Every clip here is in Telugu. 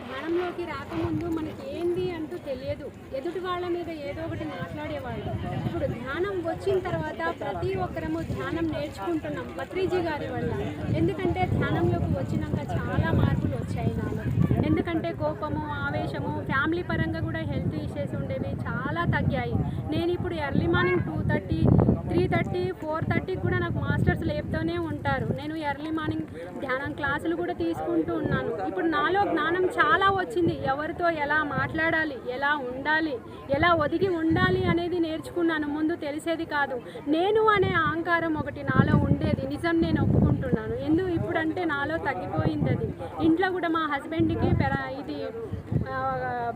ధ్యానంలోకి రాకముందు మనకి ఏంది అంటూ తెలియదు. ఎదుటి వాళ్ళ మీద ఏదో ఒకటి మాట్లాడేవాళ్ళు. ఇప్పుడు ధ్యానం వచ్చిన తర్వాత ప్రతి ఒక్కరము ధ్యానం నేర్చుకుంటున్నాం. భత్రీజీ గారి వల్ల. ఎందుకంటే ధ్యానంలోకి వచ్చినాక చాలా మార్పులు వచ్చాయి నాలో. ఎందుకంటే కోపము ఆవేశము ఫ్యామిలీ పరంగా కూడా హెల్త్ ఇష్యూస్ ఉండేవి చాలా తగ్గాయి. నేను ఇప్పుడు early morning two thirty three thirty four థర్టీకి కూడా నాకు మాస్టర్స్ లేపుతూనే ఉంటారు. నేను ఎర్లీ మార్నింగ్ ధ్యానం క్లాసులు కూడా తీసుకుంటూ ఉన్నాను. ఇప్పుడు నాలో జ్ఞానం చాలా వచ్చింది. ఎవరితో ఎలా మాట్లాడాలి ఎలా ఉండాలి ఎలా ఒదిగి ఉండాలి అనేది నేర్చుకున్నాను. ముందు తెలిసేది కాదు. నేను అనే అహంకారం ఒకటి నాలో ఉండేది. నిజం నేను ఒప్పుకుంటున్నాను. ఎందుకు ఇప్పుడంటే నాలో తగ్గిపోయింది అది. ఇంట్లో కూడా మా హస్బెండ్కి పెర ఇది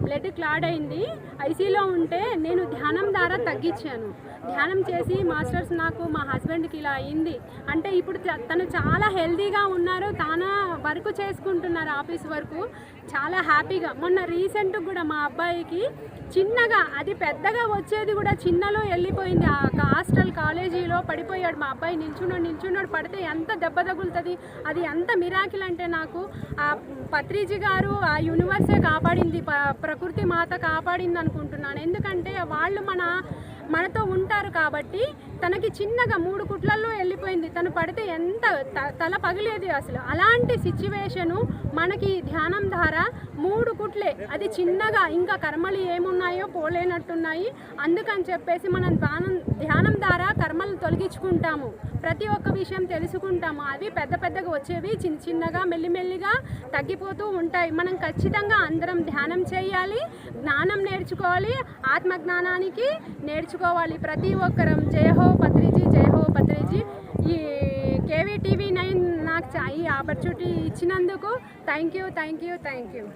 బ్లడ్ క్లాడ్ అయింది. ఐసీలో ఉంటే నేను ధ్యానం ద్వారా తగ్గించాను. ధ్యానం చేసి మా మాస్టర్స్ నాకు మా హస్బెండ్కి ఇలా అయింది. అంటే ఇప్పుడు తను చాలా హెల్తీగా ఉన్నారు. తాన వర్క్ చేసుకుంటున్నారు ఆఫీస్ వర్క్. చాలా హ్యాపీగా. మొన్న రీసెంట్ కూడా మా అబ్బాయికి చిన్నగా అది పెద్దగా వచ్చేది కూడా చిన్నలో వెళ్ళిపోయింది. ఆ హాస్టల్ కాలేజీలో పడిపోయాడు మా అబ్బాయి. నిల్చున్నాడు నిల్చున్నాడు. పడితే ఎంత దెబ్బ తగులుతుంది అది ఎంత మిరాకిల్ అంటే నాకు ఆ పత్రిజీ గారు ఆ యూనివర్సే కాపాడింది. ప్రకృతి మాత కాపాడింది అనుకుంటున్నాను. ఎందుకంటే వాళ్ళు మన మనతో ఉంటారు కాబట్టి తనకి చిన్నగా మూడు కుట్లల్లో వెళ్ళిపోయింది. తను పడితే ఎంత త- తల పగిలేది అసలు. అలాంటి సిచ్యువేషను మనకి ధ్యానం ద్వారా మూడు కుట్లే. అది చిన్నగా ఇంకా కర్మలు ఏమున్నాయో పోలేనట్టున్నాయి. అందుకని చెప్పేసి మనం ధ్యానం ధ్యానం ద్వారా కర్మలు తొలగించుకుంటాము. ప్రతి ఒక్క విషయం తెలుసుకుంటాము. అవి పెద్ద పెద్దగా వచ్చేవి చిన్న చిన్నగా మెల్లిమెల్లిగా తగ్గిపోతూ ఉంటాయి. మనం ఖచ్చితంగా అందరం ధ్యానం చేయాలి జ్ఞానం నేర్చుకోవాలి ఆత్మజ్ఞానానికి నేర్చుకోవాలి. ప్రతి ఒక్కరం జయహో పత్రిజీ జై హో పత్రిజీ. ఈ కేవీ టీవీ నైన్ నాకు ఈ ఆపర్చునిటీ ఇచ్చినందుకు thank you thank you thank you.